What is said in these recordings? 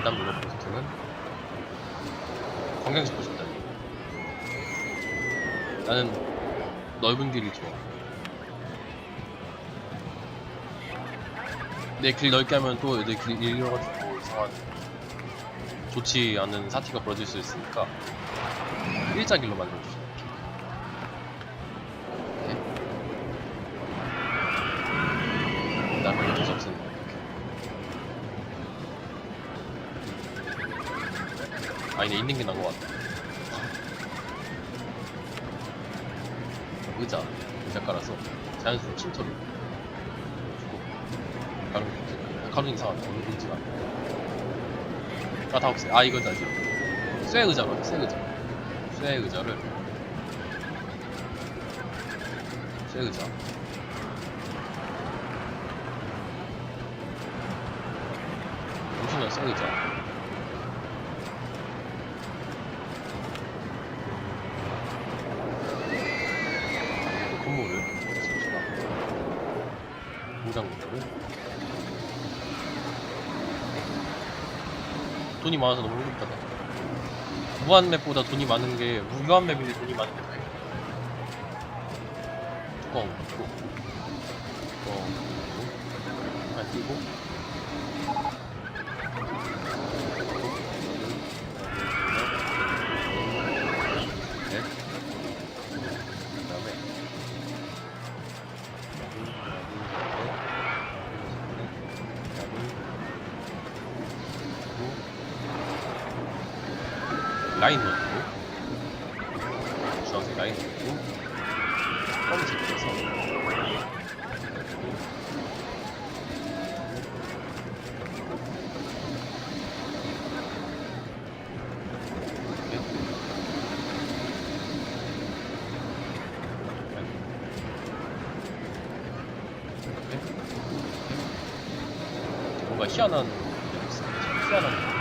그 다음 롤러코스터는 관광 싶고 싶다니 나는 넓은 길이 좋아. 내 길 넓게 하면 또내길 잃어가지고 이상한 좋지 않은 사태가 벌어질 수 있으니까 일자 길로 만들어주자. 이렇게 남의 여기서 없애는 거 이렇게 아니네 있는 게 나은 것 같다 의자 의자 깔아서 자연스러운 침투를 주고. 가로 가로 이상하다 오늘 의지가 아다 없애 아 이건 아니죠 쇠 의자로 하자, 쇠 의자. 쇠 의자를 쇠 의자. 무슨 쇠 의자 또 건물을 씁시다 공장 건물을 돈이 많아서 너무 힘들다 무한 맵보다 돈이 많은 게 무한 맵인데 돈이 많은 게 다행이야 뚜껑 뚜껑 닫고 안 띄고 이렇게 뭔가 희한한 느낌이 있어. 희한한 느낌.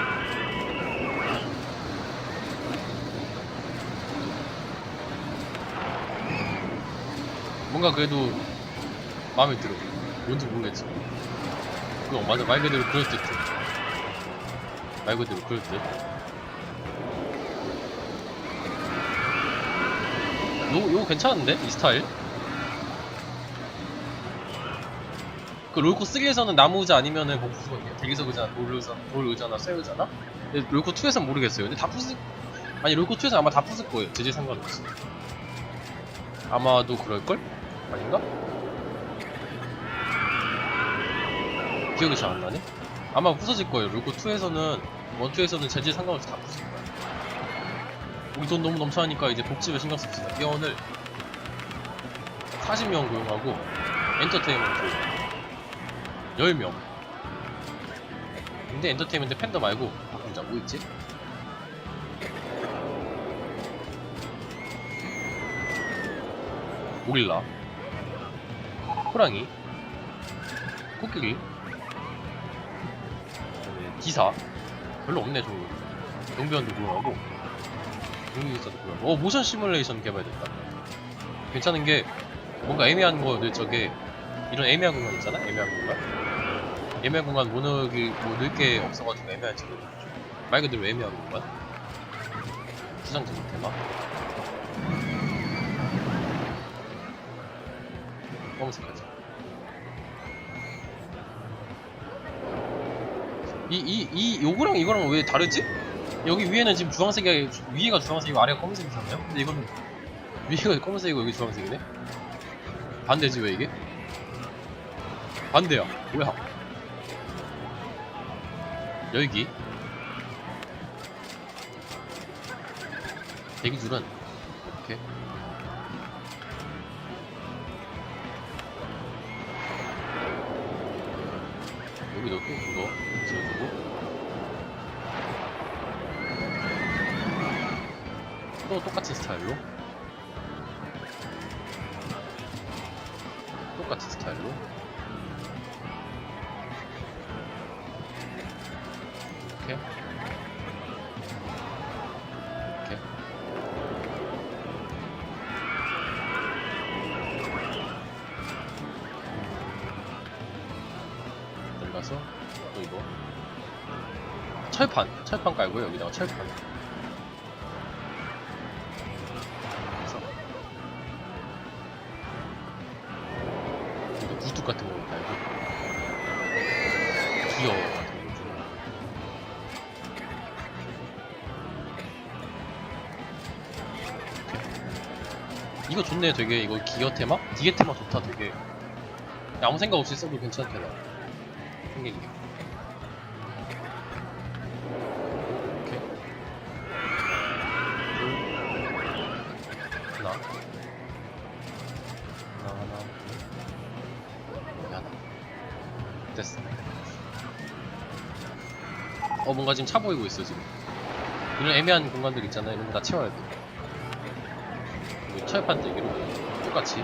뭔가 그래도 마음에 들어. 뭔지 모르겠지. 그거 맞아. 말 그대로 그럴 듯. 말 그대로 그럴 듯. 요, 요 괜찮은데? 이 스타일? 그 롤코 3에서는 나무 의자 아니면은 뭐 무슨 대기석 의자, 돌 의자, 돌 의자나 쇠 의자나? 근데 롤코 2에서는 모르겠어요. 근데 다 부술, 아니 롤코 2에서 아마 다 부술 거예요. 재질 상관없이. 아마도 그럴걸? 아닌가? 기억이 잘 안 나네? 아마 부서질 거예요. 롤코 2에서는, 1, 2에서는 재질 상관없이 다 부술 거야. 우리 돈 너무 넘쳐나니까 이제 복집에 신경 씁시다. 회원을 40명 고용하고, 엔터테인먼트 10명. 근데 엔터테인먼트 팬더 말고, 바꾸자. 뭐 있지? 고릴라 호랑이 코끼리 기사. 별로 없네 종류 경비원도 고용하고 경비기사도 고용하고. 어 모션 시뮬레이션 개발됐다. 괜찮은 게 뭔가 애매한 거늘 저게 이런 애매한 공간 있잖아? 애매한 공간? 애매한 공간 뭐 넣기 뭐 넣을 게 없어가지고 애매한 지금 말 그대로 애매한 공간? 수상적인 테마 검은색 하자. 이, 이, 이, 요거랑 이거랑 왜 다르지? 여기 위에는 지금 주황색이, 위에가 주황색이고 아래가 검은색이잖아요? 근데 이거는 위에가 검은색이고 여기 주황색이네? 반대지 왜 이게? 반대야. 뭐야? 열기. 대기줄은 이렇게. 스타일로 이렇게 이렇게 들어가서 또 이거. 철판. 철판 깔고요 여기다가 철판 좋네 되게 이거 기어 테마? 디게 테마 좋다 되게. 아무 생각 없이 써도 괜찮대 나. 생긴 게 하나 하나. 하나. 둘 여기 하나 됐어. 어 뭔가 지금 차 보이고 있어 지금. 이런 애매한 공간들 있잖아요 이런 거 다 채워야 돼 철판 대기로 똑같이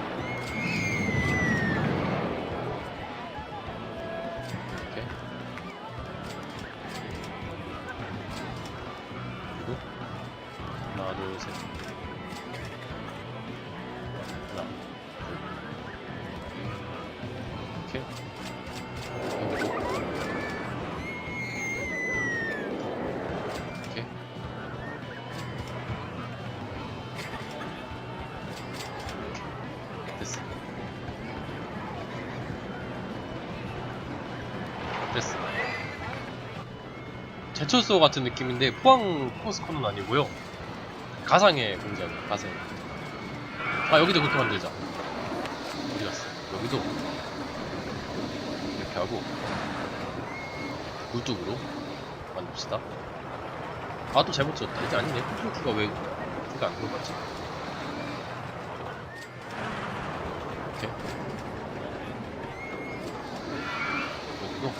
제철소 같은 느낌인데 포항 포스코는 아니고요. 가상의 공장이에요 가상. 아 여기도 그렇게 만들자. 어디 갔어? 여기도? 이렇게 하고 굴뚝으로 만듭시다. 아 또 잘못 지었다. 이게 아니네. 콘트롤키가 왜 키가 안 들어갔지 이렇게 여기도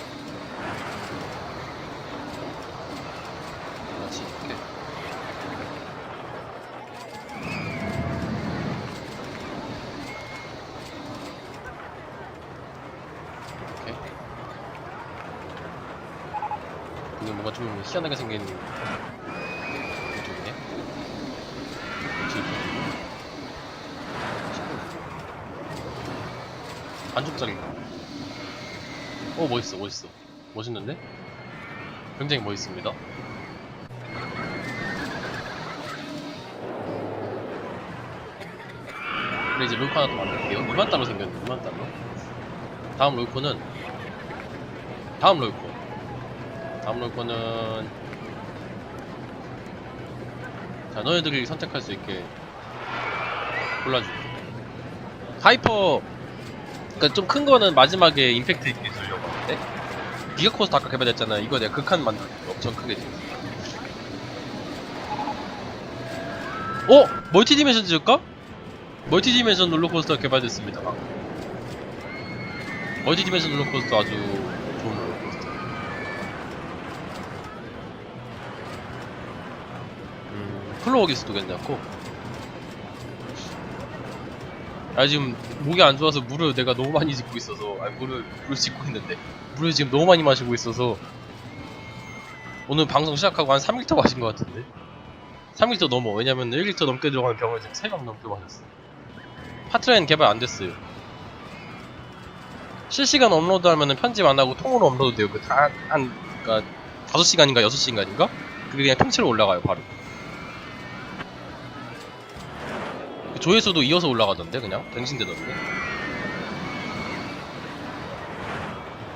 같이 이렇게 이렇게 이게 뭔가 좀 희한하게 생긴 이쪽이네. 이쪽이고 반죽짜리 어 멋있어 멋있어. 멋있는데? 굉장히 멋있습니다. 근데 이제 롤코 하나 더 만들게요. 2만 달러 생겼네 2만 달러 다음 롤코는 다음 롤코 다음 롤코는 자 너희들이 선택할 수 있게 골라줄게 하이퍼! 그니까 좀 큰 거는 마지막에 임팩트 있게 쓰려고 하는데 기가 코스터 아까 개발했잖아. 이거 내가 극한 만들었거 엄청 크게 지금. 어? 멀티 디멘션 지을까? 멀티 디멘션 롤러코스터 개발됐습니다. 멀티 디멘션 롤러코스터 아주 좋은 롤러코스터 음, 클로워기스도 괜찮고 아 지금 목이 안 좋아서 물을 내가 너무 많이 짚고 있어서 아 물을 물을 짚고 있는데. 물을 지금 너무 많이 마시고 있어서. 오늘 방송 시작하고 한 3리터 마신 것 같은데. 3리터 넘어. 왜냐면 1리터 넘게 들어가는 병을 지금 3병 넘게 마셨어 파트라인 개발 안 됐어요. 실시간 업로드 하면은 편집 안 하고 통으로 업로드 돼요. 그다한 그니까 5시간인가 6시간인가? 그게 그냥 통째로 올라가요 바로 조회수도 이어서 올라가던데 그냥? 갱신되던데?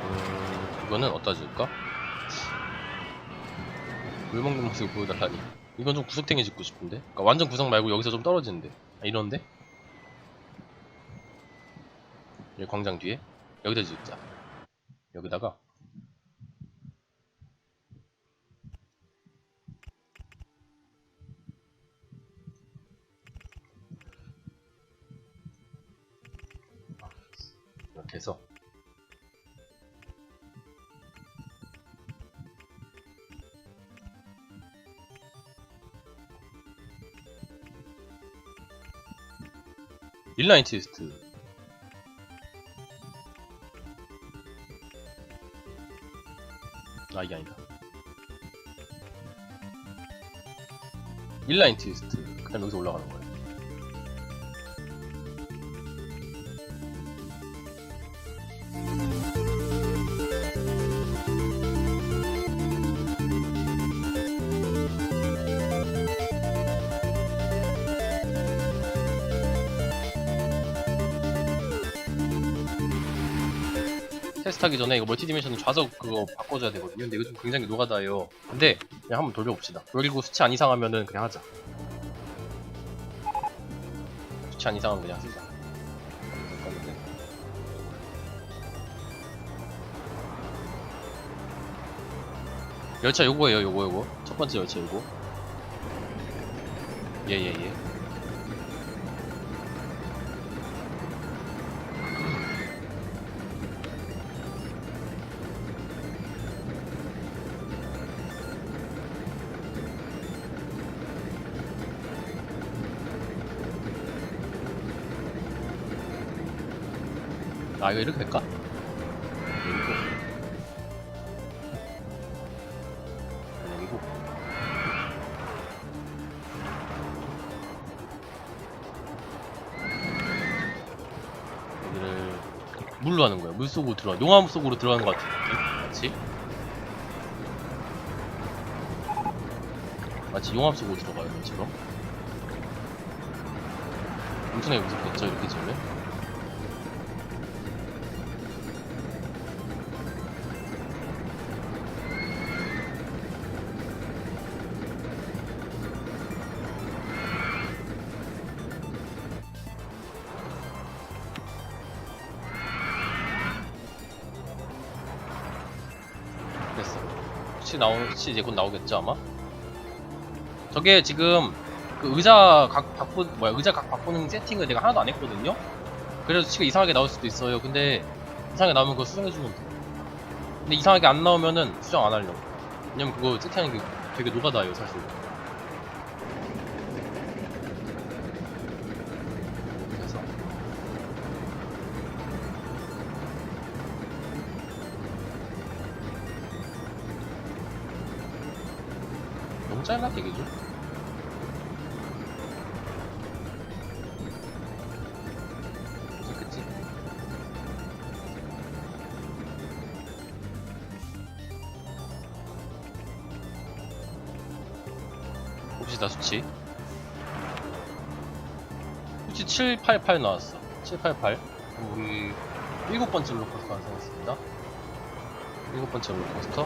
음, 이거는 어디다 줄까? 물 먹는 모습을 보여달라니. 이건 좀 구석탱이 짓고 싶은데? 그러니까 완전 구석 말고 여기서 좀 떨어지는데. 아, 이런데? 여기 광장 뒤에? 여기다 짓자 여기다가 해서. 인라인 트위스트. 아 이게 아니다. 인라인 트위스트. 그냥 여기서 올라가는 거예 요 테스트하기 전에 이거 멀티 디멘션 좌석 그거 바꿔줘야 되거든요. 근데 이거 좀 굉장히 노가다예요. 근데 그냥 한번 돌려봅시다. 그리고 수치 안 이상하면은 그냥 하자. 수치 안 이상하면 그냥. 잠깐만요. 열차 요거예요, 요거 요거. 첫 번째 열차 요거. 예예예. 아 이거 이렇게 될까? 여기를 물로 하는 거야. 물 속으로 들어가 용암 속으로 들어가는 것 같은 느낌 마치? 마치 용암 속으로 들어가요 이처럼 엄청나게 무섭겠죠? 이렇게 지으면 수치 이제 곧 나오겠죠, 아마? 저게 지금, 그 의자 각 바꾸, 뭐야, 의자 각 바꾸는 세팅을 내가 하나도 안 했거든요? 그래서 수치가 이상하게 나올 수도 있어요. 근데, 이상하게 나오면 그거 수정해주면 돼. 근데 이상하게 안 나오면은 수정 안 하려고. 왜냐면 그거 세팅하는 게 되게 노가다예요, 사실. 짧나 되게죠? 그치? 봅시다 수치? 수치 788 나왔어. 788 그럼 우리 일곱 번째 롤러코스터 완성했습니다. 일곱 번째 롤러코스터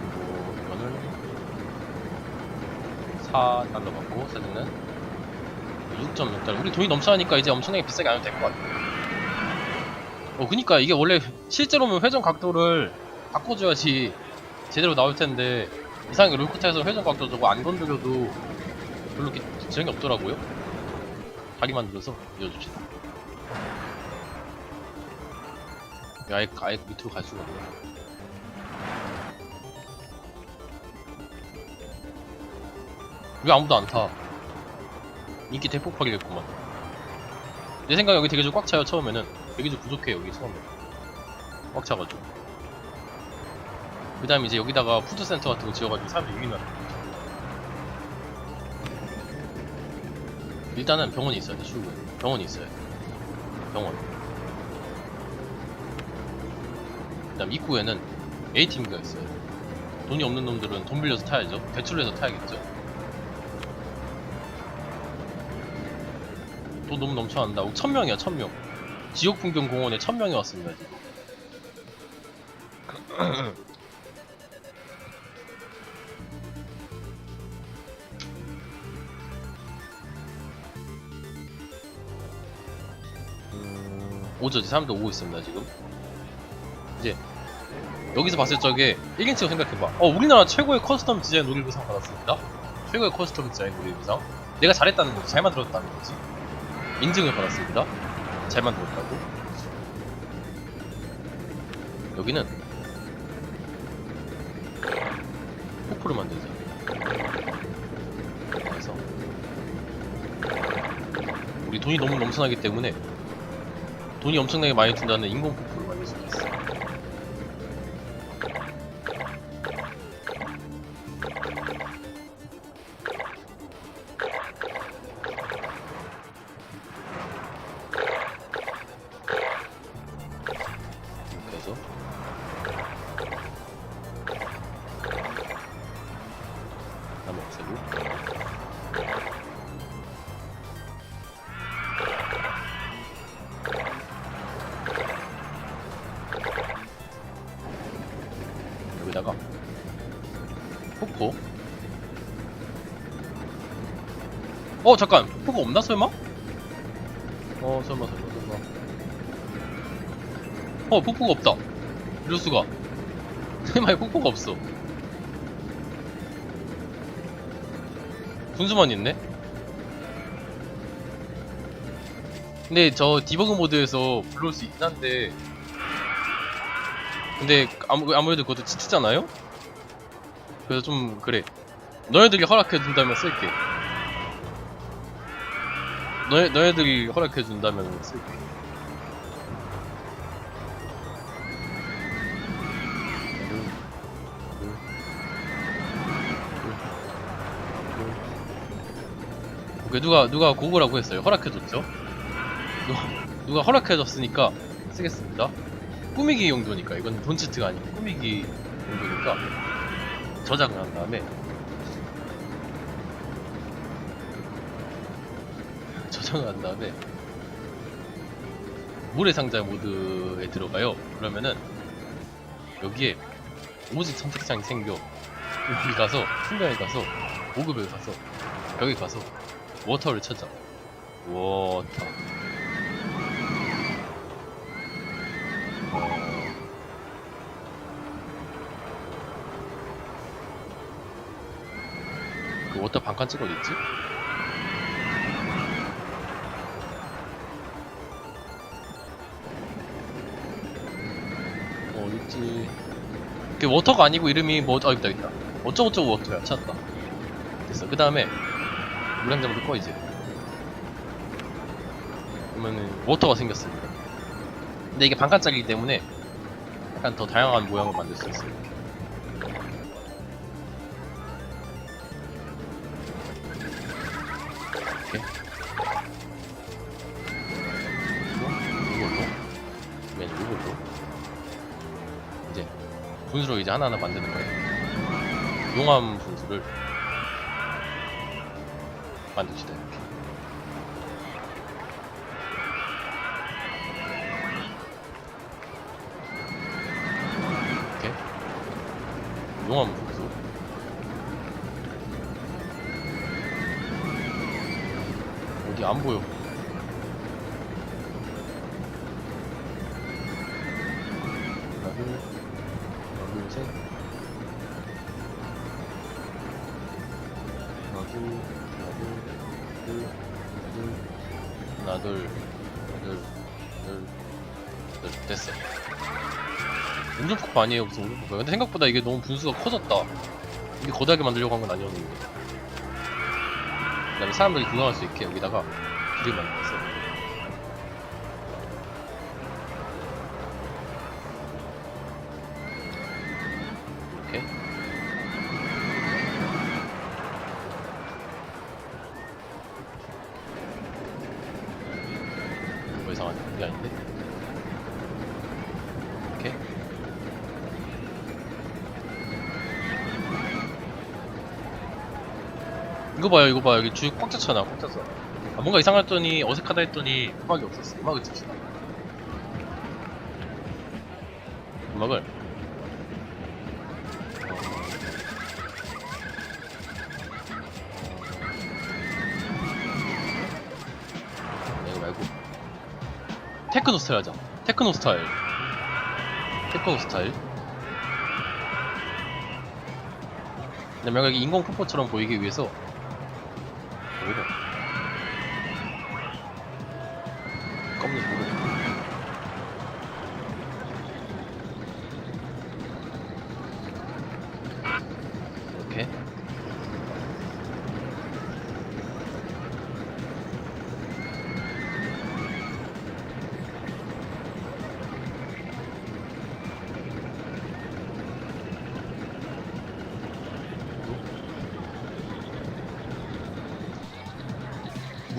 그리고 이거는 4달러 받고 사진은 6.6달러 우리 돈이 넘쳐나니까 이제 엄청나게 비싸게 안 해도 될 것 같아 어 그니까 이게 원래 실제로면 회전 각도를 바꿔줘야지 제대로 나올 텐데 이상하게 롤코타에서 회전 각도 저거 안 건드려도 별로 이렇게 지장이 없더라고요. 다리 만들어서 이어줍시다. 아예, 아예 밑으로 갈 수가 없네 왜 아무도 안 타? 인기 대폭발이겠구만. 내 생각에 여기 되게 좀 꽉 차요, 처음에는. 되게 좀 부족해, 여기 처음에. 꽉 차가지고. 그 다음에 이제 여기다가 푸드센터 같은 거 지어가지고 사람들이 유인하는. 일단은 병원이 있어야 돼, 출구에. 병원이 있어야 돼. 병원. 그 다음 입구에는 A팀가 있어요. 돈이 없는 놈들은 돈 빌려서 타야죠. 대출을 해서 타야겠죠. 돈 너무 넘쳐난다. 오, 천 명이야, 천 명. 지옥 풍경 공원에 천 명이 왔습니다, 지금. 음, 오죠, 사람들 오고 있습니다, 지금. 이제, 여기서 봤을 적에 1인칭 생각해봐. 어, 우리나라 최고의 커스텀 디자인 놀이부상 받았습니다. 최고의 커스텀 디자인 놀이부상. 내가 잘했다는 거지, 잘 만들었다는 거지. 인증을 받았습니다. 잘 만들었다고. 여기는 폭포를 만들자. 그래서 우리 돈이 너무 넘쳐나기 때문에 돈이 엄청나게 많이 든다는 인공 폭포 어 잠깐. 폭포가 없나 설마? 어 설마 설마 설마. 어 폭포가 없다. 이럴 수가. 설마 폭포가 없어. 분수만 있네? 근데 저 디버그 모드에서 불러올 수 있긴 한데. 근데 아무, 아무래도 그것도 치트잖아요? 그래서 좀 그래. 너네들이 허락해준다면 쓸게 너네, 너네들이 허락해준다면. 쓸게 오케이 누가 누가 고고라고 했어요? 허락해줬죠? 누가, 허락해줬으니까 쓰겠습니다. 꾸미기 용도니까. 이건 본치트가 아니고 꾸미기 용도니까 저장을 한 다음에 저장을 한 다음에 모래상자 모드에 들어가요. 그러면은 여기에 오직 선택창이 생겨. 여기 가서 풍경에 가서 보급에 가서 벽에 가서 워터를 찾아. 워터. 어... 그 워터 반칸 찍어 어딨지? 어, 어딨지? 그 워터가 아니고 이름이 뭐, 아, 있다, 있다. 어쩌고저쩌고 워터야. 찾았다. 됐어. 그 다음에, 물 한 잔부터 꺼, 이제. 그러면은, 워터가 생겼습니다. 근데 이게 반칸짜리이기 때문에, 약간 더 다양한 모양을 만들 수 있어요. 이제 하나하나 만드는 거예요. 용암 분수를 만듭시다, 이렇게. 용암 분수. 어디 안 보여. 운전컵 아니에요, 무슨 운전컵. 근데 생각보다 이게 너무 분수가 커졌다. 이게 거대하게 만들려고 한 건 아니었는데. 그 다음에 사람들이 구경할 수 있게 여기다가 길을 만들었어. 이거 봐요, 이거 봐. 여기 줄꽉 찼잖아, 꽉 찼어. 아, 뭔가 이상했더니, 어색하다 했더니, 음악이 없었어. 음악을 칩시다. 음악을. 어, 이거 말고. 테크노 스타일 하자. 테크노 스타일. 테크노 스타일. 근데 여기 인공 폭포처럼 보이기 위해서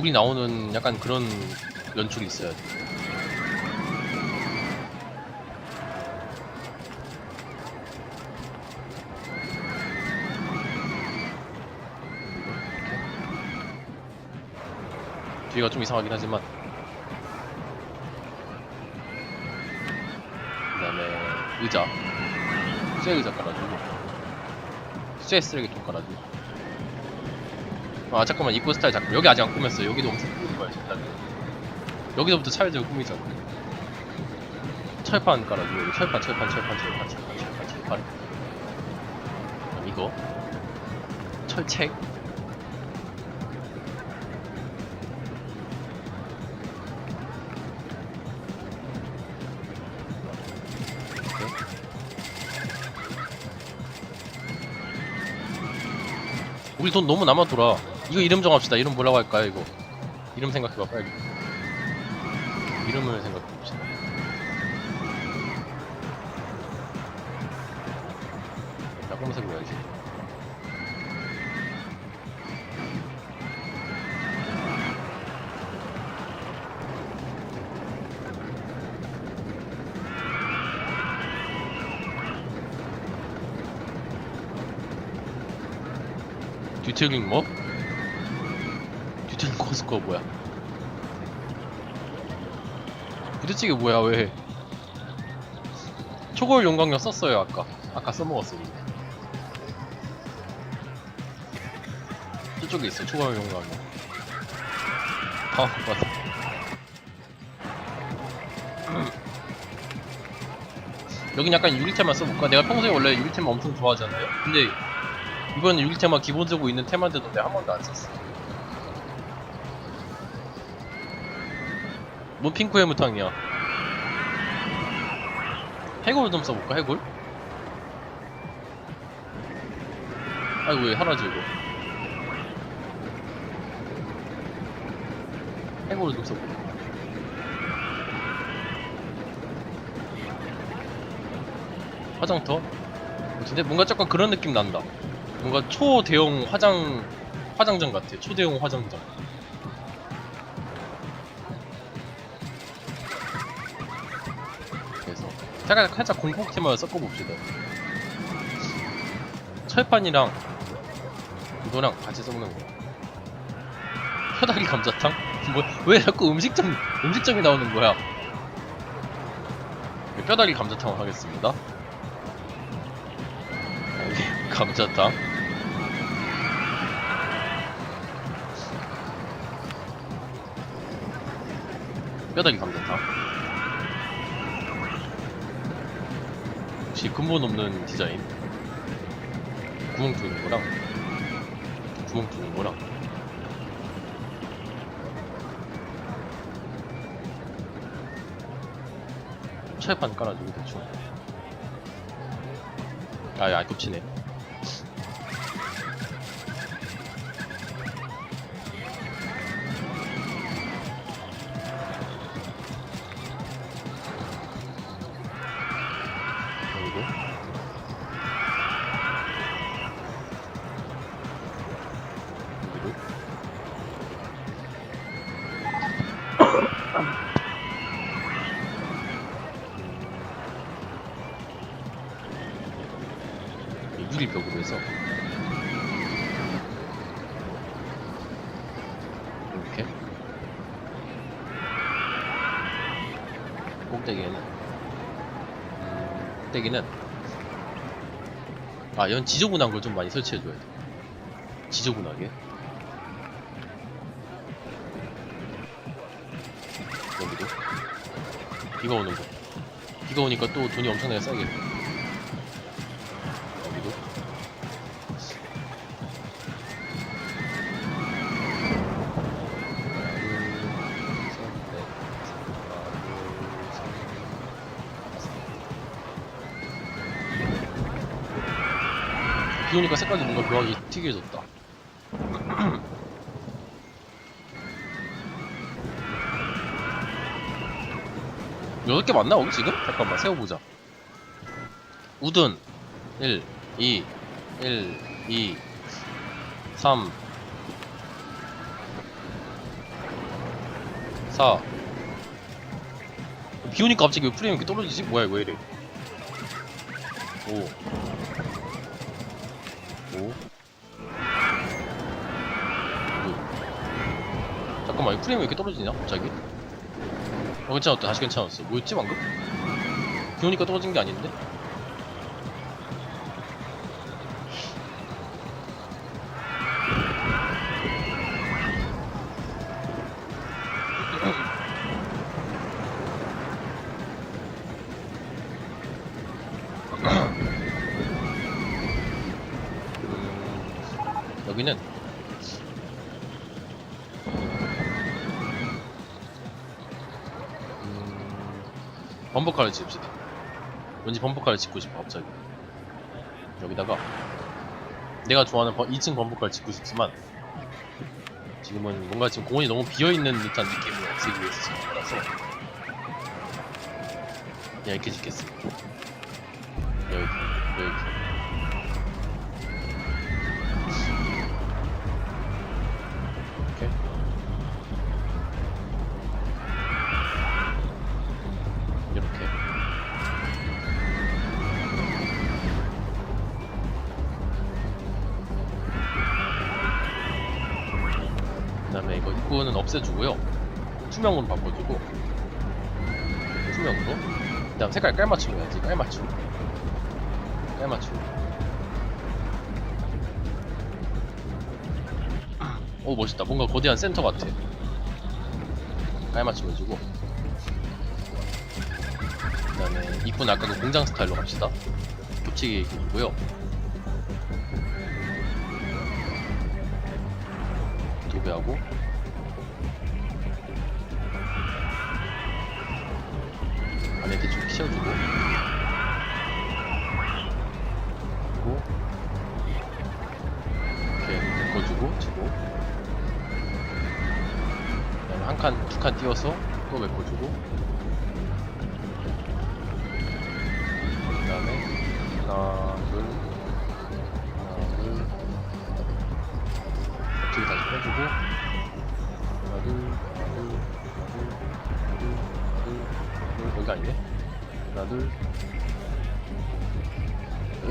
물이 나오는 약간 그런 연출이 있어야 돼. 뒤가 좀 이상하긴 하지만. 그 다음에 의자. 쇠 의자 깔아주고. 쇠 쓰레기통 깔아주고 아 잠깐만 입구 스타일 잠깐 여기 아직 안 꾸몄어 여기도 엄청 꾸밀 거야 일단 여기서부터 차례대로 꾸미자고 철판 깔아주고 여기 철판 철판 철판 철판 철판 철판 철판. 그다음 이거. 철책. 우리 돈 너무 남아 돌아. 이거 이름 정합시다. 이름 뭐라고 할까요, 이거? 이름 생각해봐, 빨리. 이름을 생각해봅시다. 야검색으로 해야지. 뒤틀링 뭐? 코스코 뭐야? 부대찌개 뭐야 왜? 초골 용광력 썼어요 아까 아까 써먹었어 이거 저쪽에 있어 초골 용광력 아 맞아 여긴 약간 유리테만 써볼까? 내가 평소에 원래 유리테만 엄청 좋아하잖아요 근데 이번에 유리 테마 기본적으로 있는 테마인데도 내가 한 번도 안 썼어. 뭔 핑크 해무탕이야. 해골 좀 써볼까, 해골? 아이고, 왜 하나지, 이거. 해골 좀 써볼까. 화장터? 근데 뭔가 조금 그런 느낌 난다. 뭔가 초대형 화장 화장장 같아. 초대형 화장장. 그래서 살짝 살짝 공포 테마를 섞어봅시다. 철판이랑 이거랑 같이 섞는 거. 혀다리 감자탕? 뭐, 왜 자꾸 음식점 음식점이 나오는 거야? 네, 뼈다리 감자탕을 하겠습니다. 여기 감자탕. 뼈다귀 감자탕. 근본 없는 디자인. 구멍 뚫는 거랑 구멍 뚫는 거랑 철판 깔아주고 대충. 아, 야, 겹치네. 그 음, 꼭대기는 아 이런 지저분한 걸 좀 많이 설치해줘야 돼. 지저분하게. 여기도. 비가 오는 거. 비가 오니까 또 돈이 엄청나게 싸게 비 오니까 색깔이 뭔가 묘하게 특이해졌다. 여덟 개 맞나, 우리 지금? 잠깐만, 세워보자. 우든, 1, 2, 1, 2, 3, 4. 비 오니까 갑자기 왜 프레임이 이렇게 떨어지지? 뭐야, 이거 왜 이래? 5. 5 잠깐만 이 프레임이 왜 이렇게 떨어지냐 갑자기 어 괜찮았다 다시 괜찮았어 뭐였지 방금? 비 오니까 떨어진 게 아닌데? 범퍼카를 지읍시다. 왠지 범퍼카를 짓고 싶어 갑자기. 여기다가 내가 좋아하는 2층 범퍼카를 짓고 싶지만 지금은 뭔가 지금 공원이 너무 비어있는 듯한 느낌을 없애기 위해서 짓는 거라서 그냥 이렇게 짓겠습니다. 여기 여기 입구는 없애주고요. 투명으로 바꿔주고. 투명으로. 그 다음 색깔 깔맞춤 해야지 깔맞춤. 깔맞춤. 오 멋있다. 뭔가 거대한 센터 같아. 깔맞춤 해주고. 그 다음에 이쁜 아까 그 공장 스타일로 갑시다. 겹치게 입고요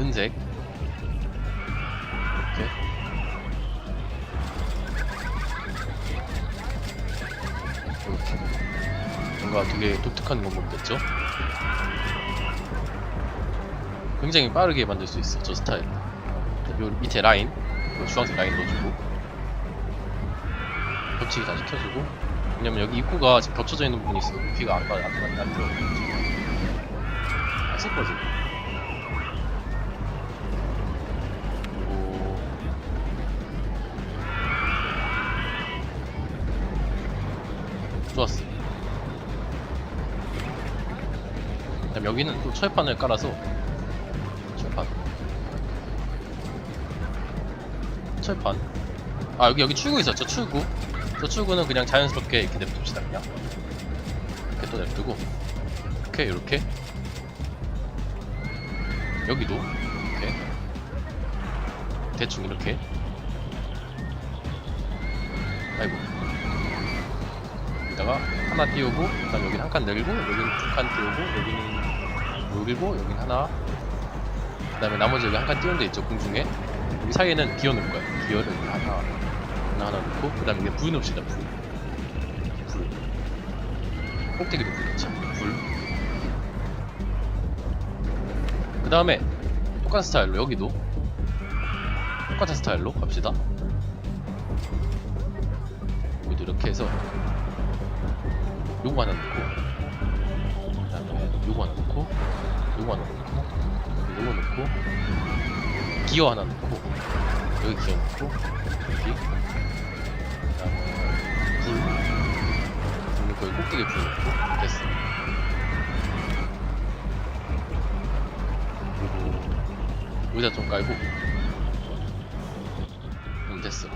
은색 이렇게 뭔가 되게 독특한 됐죠? 굉장히 빠르게 만들 수 있어 저 스타일 요 밑에 라인 요 주황색 라인 넣어주고 겹치기 다 시 켜주고 왜냐면 여기 입구가 지금 겹쳐져 있는 부분이 있어 높이가 안, 빠- 안, 안, 안 들어 안쓸 거지 좋았어 그다음 여기는 또 철판을 깔아서 철판. 철판. 아 여기 여기 출구 있었죠? 출구? 저 출구는 그냥 자연스럽게 이렇게 냅둡시다 그냥. 이렇게 또 냅두고. 이렇게 이렇게. 여기도. 이렇게. 대충 이렇게 여기다가 하나 띄우고 그다음 여기는 한칸 늘고 여기는 두 칸 띄우고 여기는 여기고 여기는 하나. 그 다음에 나머지 여기 한 칸 띄운 데 있죠 공중에. 여기 사이에는 기어 넣을 거야. 기어를 여기 하나 하나 하나 넣고 그 다음에 이게 불 넣읍시다 불. 불. 꼭대기도 불 넣자. 불. 그 다음에 똑같은 스타일로 여기도. 똑같은 스타일로 갑시다. 여기도 이렇게 해서 요거 하나 넣고 그 다음에 요거 하나 넣고 요거 하나 넣고 요거 넣고. 기어 하나 넣고. 여기 기어 넣고. 여기. 그 다음에 불. 불 넣고 여기 꼭대기에 불 넣고. 됐어. 그리고 여기다 좀 깔고. 음 됐어.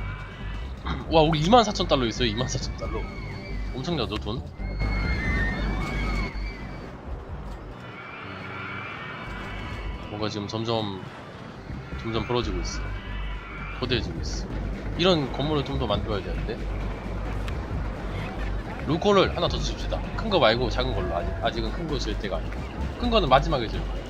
와 우리 24,000달러 있어요 24,000달러. 엄청나죠 돈? 뭔가 지금 점점 점점 벌어지고 있어. 거대해지고 있어. 이런 건물을 좀 더 만들어야 되는데. 루코를 하나 더 주십시다. 큰 거 말고 작은 걸로. 아직, 아직은 큰 거 지을 때가 아니고. 큰 거는 마지막에 지을 거예요